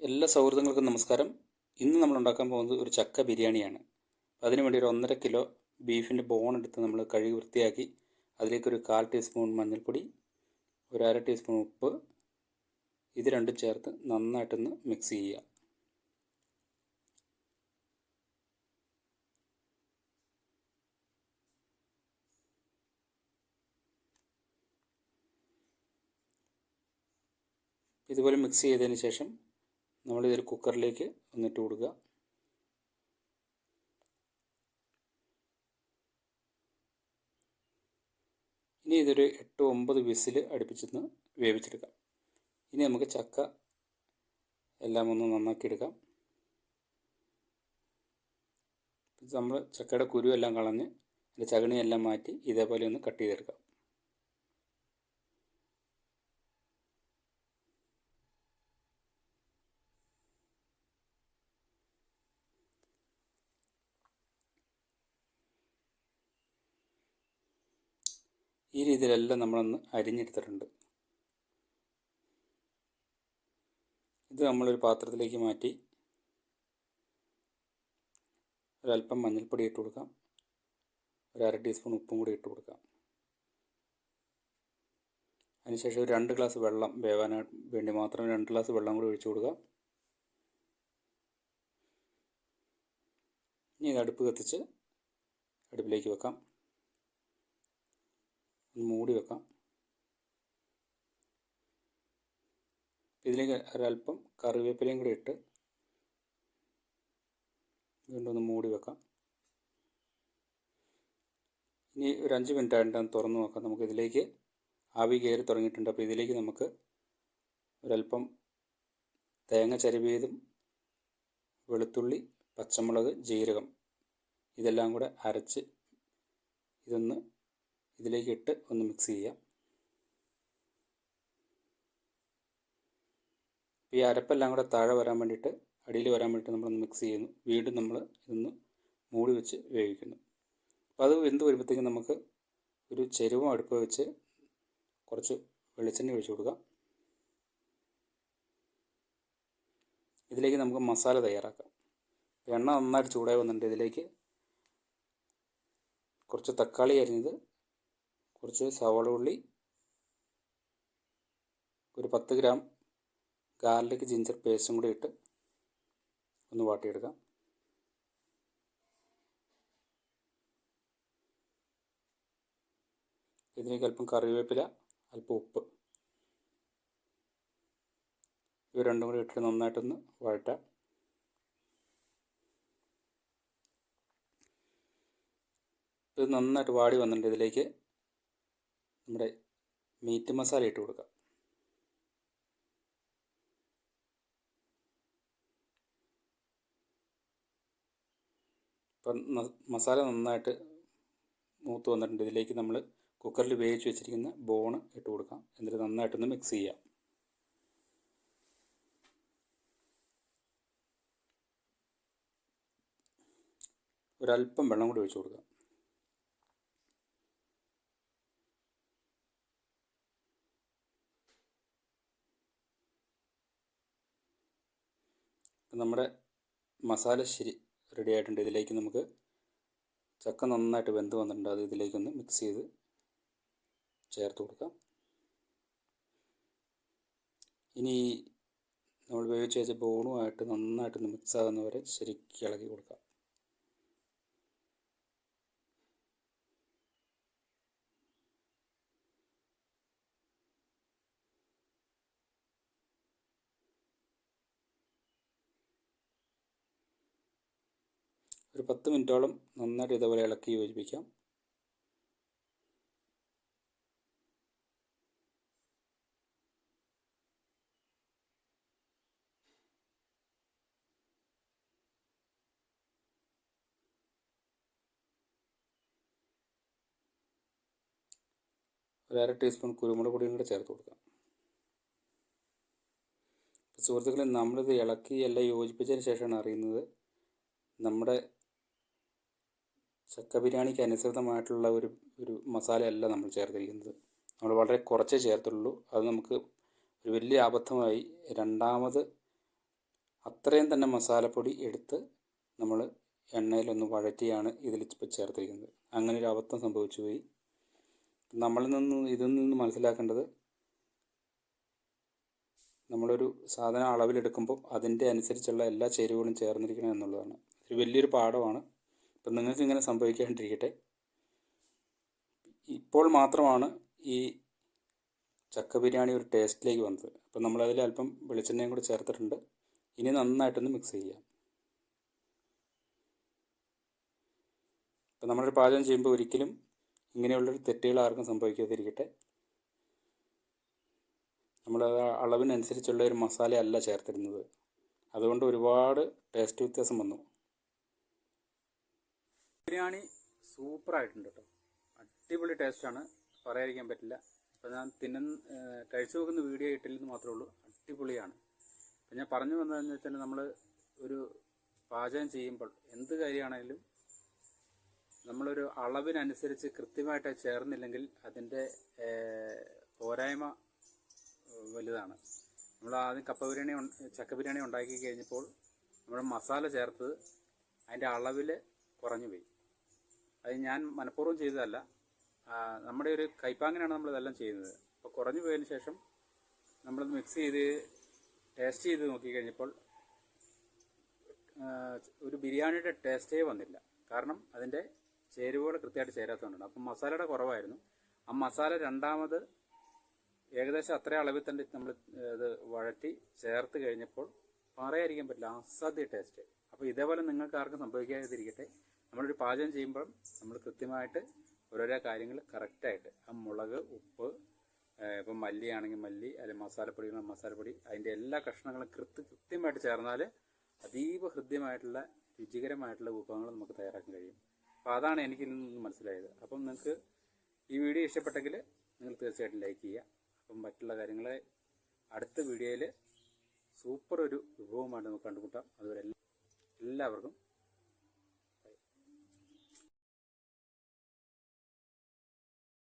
എല്ലാ സൗഹൃദങ്ങൾക്കും നമസ്കാരം. ഇന്ന് നമ്മൾ ഉണ്ടാക്കാൻ പോകുന്നത് ഒരു ചക്ക ബിരിയാണിയാണ്. അതിനു വേണ്ടി ഒരു ഒന്നര കിലോ ബീഫിന്റെ ബോൺ എടുത്ത് നമ്മൾ കഴുകി വൃത്തിയാക്കി അതിലേക്ക് ഒരു കാൽ ടീസ്പൂൺ മഞ്ഞൾപ്പൊടി ഒരു അര ടീസ്പൂൺ ഉപ്പ് ഇത് രണ്ടും ചേർത്ത് നന്നായിട്ടൊന്ന് മിക്സ് ചെയ്യുക. ഇതുപോലെ മിക്സ് ചെയ്തതിന് ശേഷം നമ്മളിതൊരു കുക്കറിലേക്ക് ഒന്നിട്ട് കൊടുക്കുക ഇനി ഇതൊരു എട്ട് ഒമ്പത് വിസിൽ അടുപ്പിച്ചൊന്ന് വേവിച്ചെടുക്കാം. ഇനി നമുക്ക് ചക്ക എല്ലാം ഒന്ന് നന്നാക്കി എടുക്കാം. നമ്മൾ ചക്കയുടെ കുരു എല്ലാം കളഞ്ഞ് അതിന്റെ ചകണിയെല്ലാം മാറ്റി ഇതേപോലെ ഒന്ന് കട്ട് ചെയ്തെടുക്കാം. ഈ രീതിയിലെല്ലാം നമ്മളൊന്ന് അരിഞ്ഞെടുത്തിട്ടുണ്ട്. ഇത് നമ്മളൊരു പാത്രത്തിലേക്ക് മാറ്റി ഒരല്പം മഞ്ഞൾപ്പൊടി ഇട്ട് കൊടുക്കാം. ഒരു അര ടീസ്പൂൺ ഉപ്പും കൂടി ഇട്ട് കൊടുക്കാം. അതിനുശേഷം ഒരു രണ്ട് ഗ്ലാസ് വെള്ളം വേവാനായിട്ട് വേണ്ടി മാത്രം രണ്ട് ഗ്ലാസ് വെള്ളം കൂടി ഒഴിച്ചു കൊടുക്കുക ഇനി ഇത് അടുപ്പ് കത്തിച്ച് അടുപ്പിലേക്ക് വെക്കാം. മൂടി വെക്കാം ഇതിലേക്ക് ഒരല്പം കറിവേപ്പിലയും കൂടി ഇട്ട് വീണ്ടും ഒന്ന് മൂടി വെക്കാം ഇനി ഒരു അഞ്ച് മിനിറ്റ് ആയിട്ട് തുറന്നു നോക്കാം. നമുക്ക് ഇതിലേക്ക് ആവി കയറി തുടങ്ങിയിട്ടുണ്ട്. അപ്പോൾ ഇതിലേക്ക് നമുക്ക് ഒരല്പം തേങ്ങ ചരിവേതും വെളുത്തുള്ളി പച്ചമുളക് ജീരകം ഇതെല്ലാം കൂടെ അരച്ച് ഇതൊന്ന് ഇതിലേക്ക് ഇട്ട് ഒന്ന് മിക്സ് ചെയ്യാം. ഈ അരപ്പെല്ലാം കൂടെ താഴെ വരാൻ വേണ്ടിയിട്ട് അടിയിൽ വരാൻ വേണ്ടിയിട്ട് നമ്മളൊന്ന് മിക്സ് ചെയ്യുന്നു. വീണ്ടും നമ്മൾ ഇതൊന്ന് മൂടി വെച്ച് വേവിക്കുന്നു. അപ്പോൾ അത് വെന്ത് വരുമ്പോഴത്തേക്കും നമുക്ക് ഒരു ചെരുവം അടുപ്പ് വെച്ച് കുറച്ച് വെളിച്ചെണ്ണ ഒഴിച്ചു കൊടുക്കാം. ഇതിലേക്ക് നമുക്ക് മസാല തയ്യാറാക്കാം. എണ്ണ നന്നായിട്ട് ചൂടായി വന്നിട്ടുണ്ട് ഇതിലേക്ക്. കുറച്ച് തക്കാളി അരിഞ്ഞത് കുറച്ച് സവാള ഉള്ളി ഒരു പത്ത് ഗ്രാം ഗാർലിക് ജിഞ്ചർ പേസ്റ്റും കൂടി ഇട്ട് ഒന്ന് വാട്ടിയെടുക്കാം. ഇതിലേക്ക് അല്പം കറിവേപ്പില അല്പം ഉപ്പ്. ഇവ രണ്ടും കൂടി ഇട്ട് നന്നായിട്ടൊന്ന് വഴറ്റാം. ഇത് നന്നായിട്ട് വാടി വന്നിട്ടുണ്ട് ഇതിലേക്ക്. നമ്മുടെ മീറ്റ് മസാല ഇട്ട് കൊടുക്കാം. ഇപ്പം മസാല നന്നായിട്ട് മൂത്ത് വന്നിട്ടുണ്ട്. ഇതിലേക്ക് നമ്മൾ കുക്കറിൽ വേവിച്ച് വെച്ചിരിക്കുന്ന ബോണ് ഇട്ട് കൊടുക്കാം. എന്നിട്ട് നന്നായിട്ടൊന്ന് മിക്സ് ചെയ്യാം. ഒരല്പം വെള്ളം കൂടി ഒഴിച്ചു കൊടുക്കാം. നമ്മുടെ മസാല ശരി റെഡി ആയിട്ടുണ്ട്. ഇതിലേക്ക് നമുക്ക് ചക്ക നന്നായിട്ട് വെന്ത് വന്നിട്ടുണ്ട്. അത് ഇതിലേക്കൊന്ന് മിക്സ് ചെയ്ത് ചേർത്ത് കൊടുക്കാം. ഇനി നമ്മൾ വേവിച്ച് വെച്ച ബോണുമായിട്ട് നന്നായിട്ടൊന്ന് മിക്സ് ആകുന്നവരെ ശരിക്കും ഇളക്കി കൊടുക്കാം. ഒരു പത്ത് മിനിറ്റോളം നന്നായിട്ട് ഇതേപോലെ ഇളക്കി യോജിപ്പിക്കാം. ഒരു അര ടീസ്പൂൺ കുരുമുളക് പൊടിയും കൂടെ ചേർത്ത് കൊടുക്കാം. സുഹൃത്തുക്കളെ നമ്മളിത് ഇളക്കി എല്ലാം യോജിപ്പിച്ചതിന് ശേഷമാണ് അറിയുന്നത്. നമ്മുടെ ചക്ക ബിരിയാണിക്ക് അനുസൃതമായിട്ടുള്ള ഒരു ഒരു മസാലയല്ല നമ്മൾ ചേർത്തിരിക്കുന്നത്. നമ്മൾ വളരെ കുറച്ചേ ചേർത്തുള്ളൂ. അത് നമുക്ക് ഒരു വലിയ അബദ്ധമായി രണ്ടാമത് അത്രയും തന്നെ മസാലപ്പൊടി എടുത്ത് നമ്മൾ എണ്ണയിലൊന്ന് വഴറ്റിയാണ് ഇതിൽ ഇപ്പോൾ ചേർത്തിരിക്കുന്നത്. അങ്ങനെ ഒരു അബദ്ധം സംഭവിച്ചു പോയി. നമ്മളിൽ നിന്ന് ഇതിൽ നിന്ന് മനസ്സിലാക്കേണ്ടത് നമ്മളൊരു സാധനം അളവിലെടുക്കുമ്പോൾ അതിന്റെ അനുസരിച്ചുള്ള എല്ലാ ചേരുവകളും ചേർന്നിരിക്കണം എന്നുള്ളതാണ്. വലിയൊരു പാഠമാണ്. അപ്പം നിങ്ങൾക്ക് ഇങ്ങനെ സംഭവിക്കാണ്ടിരിക്കട്ടെ. ഇപ്പോൾ മാത്രമാണ് ഈ ചക്ക ബിരിയാണി ഒരു ടേസ്റ്റിലേക്ക് വന്നത്. അപ്പം നമ്മളതിൽ അല്പം വെളിച്ചെണ്ണയും കൂടി ചേർത്തിട്ടുണ്ട്. ഇനി നന്നായിട്ടൊന്ന് മിക്സ് ചെയ്യാം അപ്പം നമ്മളൊരു പാചകം ചെയ്യുമ്പോൾ ഒരിക്കലും ഇങ്ങനെയുള്ളൊരു തെറ്റുകൾ ആർക്കും സംഭവിക്കാതിരിക്കട്ടെ. നമ്മൾ അളവിനനുസരിച്ചുള്ള ഒരു മസാല അല്ല ചേർത്തിരുന്നത്. അതുകൊണ്ട് ഒരുപാട് ടേസ്റ്റ് വ്യത്യാസം വന്നു. ബിരിയാണി സൂപ്പറായിട്ടുണ്ട് കേട്ടോ. അടിപൊളി ടേസ്റ്റാണ്. പറയാതിരിക്കാൻ പറ്റില്ല. അപ്പോൾ ഞാൻ തിന്നുന്ന കഴിച്ചു നോക്കുന്ന വീഡിയോ ഇട്ടില്ലെന്ന് മാത്രമേ ഉള്ളൂ. അടിപൊളിയാണ്. അപ്പം ഞാൻ പറഞ്ഞു വന്നതെന്ന് വെച്ചാൽ നമ്മൾ ഒരു പാചകം ചെയ്യുമ്പോൾ എന്ത് കാര്യമാണെങ്കിലും നമ്മളൊരു അളവിനനുസരിച്ച് കൃത്യമായിട്ട് ചേർന്നില്ലെങ്കിൽ അതിന്റെ പോരായ്മ വലുതാണ്. നമ്മൾ ആദ്യം കപ്പ ബിരിയാണി ചക്ക ബിരിയാണി ഉണ്ടാക്കി കഴിഞ്ഞപ്പോൾ നമ്മൾ മസാല ചേർത്തത് അതിന്റെ അളവിൽ കുറഞ്ഞു പോയി. അത് ഞാൻ മനഃപൂർവം ചെയ്തതല്ല. നമ്മുടെ ഒരു കൈപ്പാങ്ങനാണ് നമ്മൾ ഇതെല്ലാം ചെയ്യുന്നത്. അപ്പോൾ കുറഞ്ഞു പോയതിന് ശേഷം നമ്മളത് മിക്സ് ചെയ്ത് ടേസ്റ്റ് ചെയ്ത് നോക്കിക്കഴിഞ്ഞപ്പോൾ ഒരു ബിരിയാണിയുടെ ടേസ്റ്റേ വന്നില്ല. കാരണം അതിന്റെ ചേരുവകൾ കൃത്യമായിട്ട് ചേരാത്തതുകൊണ്ടാണ്. അപ്പം മസാലയുടെ കുറവായിരുന്നു. ആ മസാല രണ്ടാമത് ഏകദേശം അത്ര അളവിൽ തന്നെ നമ്മൾ ഇത് വഴറ്റി ചേർത്ത് കഴിഞ്ഞപ്പോൾ പറയാതിരിക്കാൻ പറ്റില്ല. അസാധ്യ ടേസ്റ്റ് അപ്പോൾ ഇതേപോലെ നിങ്ങൾക്ക് ആർക്കും സംഭവിക്കാതിരിക്കട്ടെ. നമ്മളൊരു പാചകം ചെയ്യുമ്പോൾ നമ്മൾ കൃത്യമായിട്ട് ഓരോരോ കാര്യങ്ങൾ കറക്റ്റായിട്ട് ആ മുളക് ഉപ്പ് ഇപ്പം മല്ലിയാണെങ്കിൽ മല്ലി അല്ലെങ്കിൽ മസാലപ്പൊടികൾ മസാലപ്പൊടി അതിന്റെ എല്ലാ കഷ്ണങ്ങളും കൃത്യ കൃത്യമായിട്ട് ചേർന്നാൽ അതീവ ഹൃദ്യമായിട്ടുള്ള രുചികരമായിട്ടുള്ള വിഭവങ്ങൾ നമുക്ക് തയ്യാറാക്കാൻ കഴിയും. അപ്പോൾ അതാണ് എനിക്ക് നിന്ന് മനസ്സിലായത്. അപ്പം നിങ്ങൾക്ക് ഈ വീഡിയോ ഇഷ്ടപ്പെട്ടെങ്കിൽ നിങ്ങൾ തീർച്ചയായിട്ടും ലൈക്ക് ചെയ്യുക. അപ്പം മറ്റുള്ള കാര്യങ്ങളെ അടുത്ത വീഡിയോയിൽ സൂപ്പർ ഒരു വിഭവമായിട്ട് നമുക്ക് കണ്ടുമുട്ടാം. അതുവരെ എല്ലാ- എല്ലാവർക്കും